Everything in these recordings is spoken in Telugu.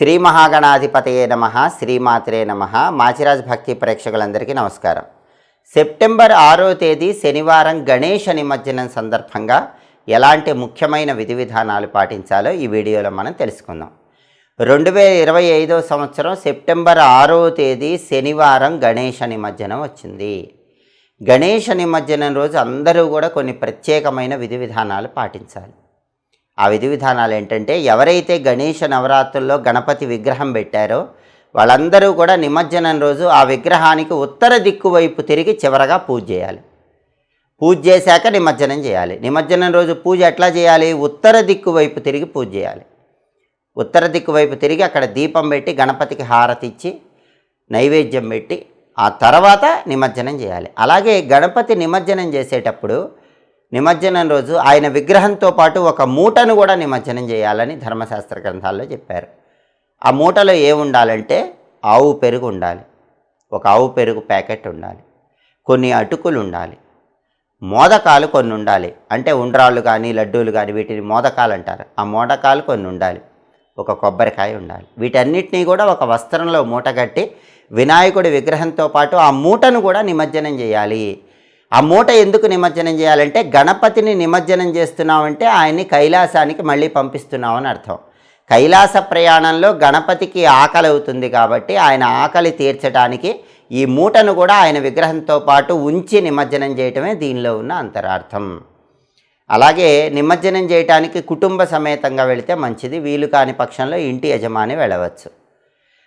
శ్రీ మహాగణాధిపతయే నమ శ్రీమాత్రే నమ. మాచిరాజ్ భక్తి ప్రేక్షకులందరికీ నమస్కారం. సెప్టెంబర్ ఆరో తేదీ శనివారం గణేష నిమజ్జనం సందర్భంగా ఎలాంటి ముఖ్యమైన విధి విధానాలు పాటించాలో ఈ వీడియోలో మనం తెలుసుకుందాం. రెండు వేల ఇరవై ఐదో సంవత్సరం సెప్టెంబర్ ఆరో తేదీ శనివారం గణేష నిమజ్జనం వచ్చింది. గణేష నిమజ్జనం రోజు అందరూ కూడా కొన్ని ప్రత్యేకమైన విధి విధానాలు పాటించాలి. ఆ విధి విధానాలు ఏంటంటే ఎవరైతే గణేష నవరాత్రుల్లో గణపతి విగ్రహం పెట్టారో వాళ్ళందరూ కూడా నిమజ్జనం రోజు ఆ విగ్రహానికి ఉత్తర దిక్కు వైపు తిరిగి చివరగా పూజ చేయాలి. పూజ చేశాక నిమజ్జనం చేయాలి. నిమజ్జనం రోజు పూజ ఎట్లా చేయాలి? ఉత్తర దిక్కు వైపు తిరిగి పూజ చేయాలి. ఉత్తర దిక్కు వైపు తిరిగి అక్కడ దీపం పెట్టి గణపతికి హారతి ఇచ్చి నైవేద్యం పెట్టి ఆ తర్వాత నిమజ్జనం చేయాలి. అలాగే గణపతి నిమజ్జనం చేసేటప్పుడు నిమజ్జనం రోజు ఆయన విగ్రహంతో పాటు ఒక మూటను కూడా నిమజ్జనం చేయాలని ధర్మశాస్త్ర గ్రంథాల్లో చెప్పారు. ఆ మూటలో ఏ ఉండాలంటే ఆవు పెరుగు ఉండాలి ఒక ఆవు పెరుగు ప్యాకెట్ ఉండాలి కొన్ని అటుకులు ఉండాలి మోదకాలు కొన్ని ఉండాలి. అంటే ఉండ్రాళ్ళు కానీ లడ్డూలు కానీ వీటిని మోదకాలు అంటారు. ఆ మోదకాలు కొన్ని ఉండాలి ఒక కొబ్బరికాయ ఉండాలి. వీటన్నిటినీ కూడా ఒక వస్త్రంలో మూట కట్టి వినాయకుడి విగ్రహంతో పాటు ఆ మూటను కూడా నిమజ్జనం చేయాలి. ఆ మూట ఎందుకు నిమజ్జనం చేయాలంటే గణపతిని నిమజ్జనం చేస్తున్నామంటే ఆయన్ని కైలాసానికి మళ్ళీ పంపిస్తున్నామని అర్థం. కైలాస ప్రయాణంలో గణపతికి ఆకలి అవుతుంది కాబట్టి ఆయన ఆకలి తీర్చడానికి ఈ మూటను కూడా ఆయన విగ్రహంతో పాటు ఉంచి నిమజ్జనం చేయటమే దీనిలో ఉన్న అంతరార్థం. అలాగే నిమజ్జనం చేయటానికి కుటుంబ సమేతంగా వెళితే మంచిది వీలు కాని పక్షంలో ఇంటి యజమాని వెళ్ళవచ్చు.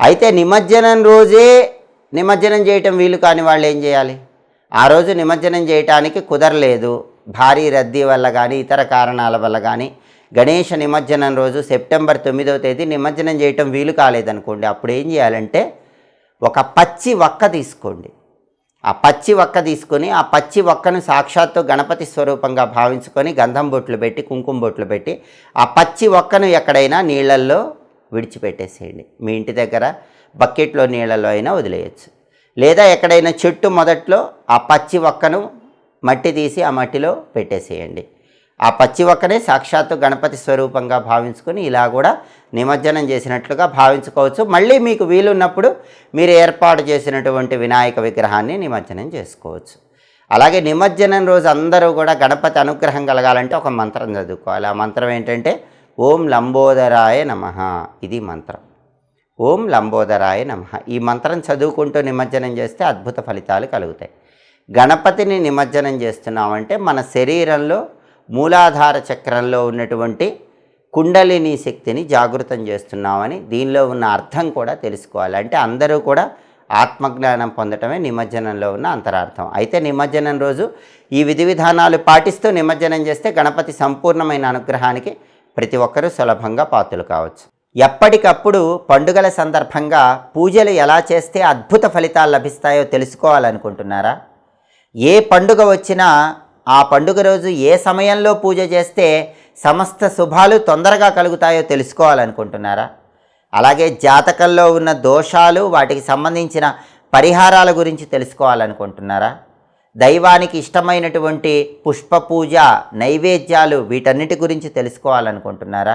అయితే నిమజ్జనం రోజే నిమజ్జనం చేయటం వీలు కాని వాళ్ళు ఏం చేయాలి? ఆ రోజు నిమజ్జనం చేయటానికి కుదరలేదు. భారీ రద్దీ వల్ల కానీ ఇతర కారణాల వల్ల కానీ గణేష నిమజ్జనం రోజు సెప్టెంబర్ తొమ్మిదవ తేదీ నిమజ్జనం చేయటం వీలు కాలేదనుకోండి. అప్పుడు ఏం చేయాలంటే ఒక పచ్చి వక్క తీసుకోండి. ఆ పచ్చి వక్క తీసుకొని ఆ పచ్చి వక్కను సాక్షాత్తు గణపతి స్వరూపంగా భావించుకొని గంధం బొట్లు పెట్టి కుంకుమ బొట్లు పెట్టి ఆ పచ్చి వక్కను ఎక్కడైనా నీళ్ళల్లో విడిచిపెట్టేసేయండి. మీ ఇంటి దగ్గర బకెట్లో నీళ్ళలో అయినా వదిలేయచ్చు. లేదా ఎక్కడైనా చెట్టు మొదట్లో ఆ పచ్చి వక్కను మట్టి తీసి ఆ మట్టిలో పెట్టేసేయండి. ఆ పచ్చి వక్కనే సాక్షాత్తు గణపతి స్వరూపంగా భావించుకొని ఇలా కూడా నిమజ్జనం చేసినట్లుగా భావించుకోవచ్చు. మళ్ళీ మీకు వీలున్నప్పుడు మీరు ఏర్పాటు చేసినటువంటి వినాయక విగ్రహాన్ని నిమజ్జనం చేసుకోవచ్చు. అలాగే నిమజ్జనం రోజు అందరూ కూడా గణపతి అనుగ్రహం కలగాలంటే ఒక మంత్రం చదువుకోవాలి. ఆ మంత్రం ఏంటంటే ఓం లంబోదరాయ నమ. ఇది మంత్రం. ఓం లంబోదరాయ నమ. ఈ మంత్రం చదువుకుంటూ నిమజ్జనం చేస్తే అద్భుత ఫలితాలు కలుగుతాయి. గణపతిని నిమజ్జనం చేస్తున్నామంటే మన శరీరంలో మూలాధార చక్రంలో ఉన్నటువంటి కుండలిని శక్తిని జాగృతం చేస్తున్నామని దీనిలో ఉన్న అర్థం కూడా తెలుసుకోవాలి. అంటే అందరూ కూడా ఆత్మజ్ఞానం పొందటమే నిమజ్జనంలో ఉన్న అంతరార్థం. అయితే నిమజ్జనం రోజు ఈ విధి విధానాలు పాటిస్తూ నిమజ్జనం చేస్తే గణపతి సంపూర్ణమైన అనుగ్రహానికి ప్రతి ఒక్కరూ సులభంగా పాత్రలు కావచ్చు. ఎప్పటికప్పుడు పండుగల సందర్భంగా పూజలు ఎలా చేస్తే అద్భుత ఫలితాలు లభిస్తాయో తెలుసుకోవాలనుకుంటున్నారా? ఏ పండుగ వచ్చినా ఆ పండుగ రోజు ఏ సమయంలో పూజ చేస్తే సమస్త శుభాలు తొందరగా కలుగుతాయో తెలుసుకోవాలనుకుంటున్నారా? అలాగే జాతకంలో ఉన్న దోషాలు వాటికి సంబంధించిన పరిహారాల గురించి తెలుసుకోవాలనుకుంటున్నారా? దైవానికి ఇష్టమైనటువంటి పుష్ప పూజ నైవేద్యాలు వీటన్నిటి గురించి తెలుసుకోవాలనుకుంటున్నారా?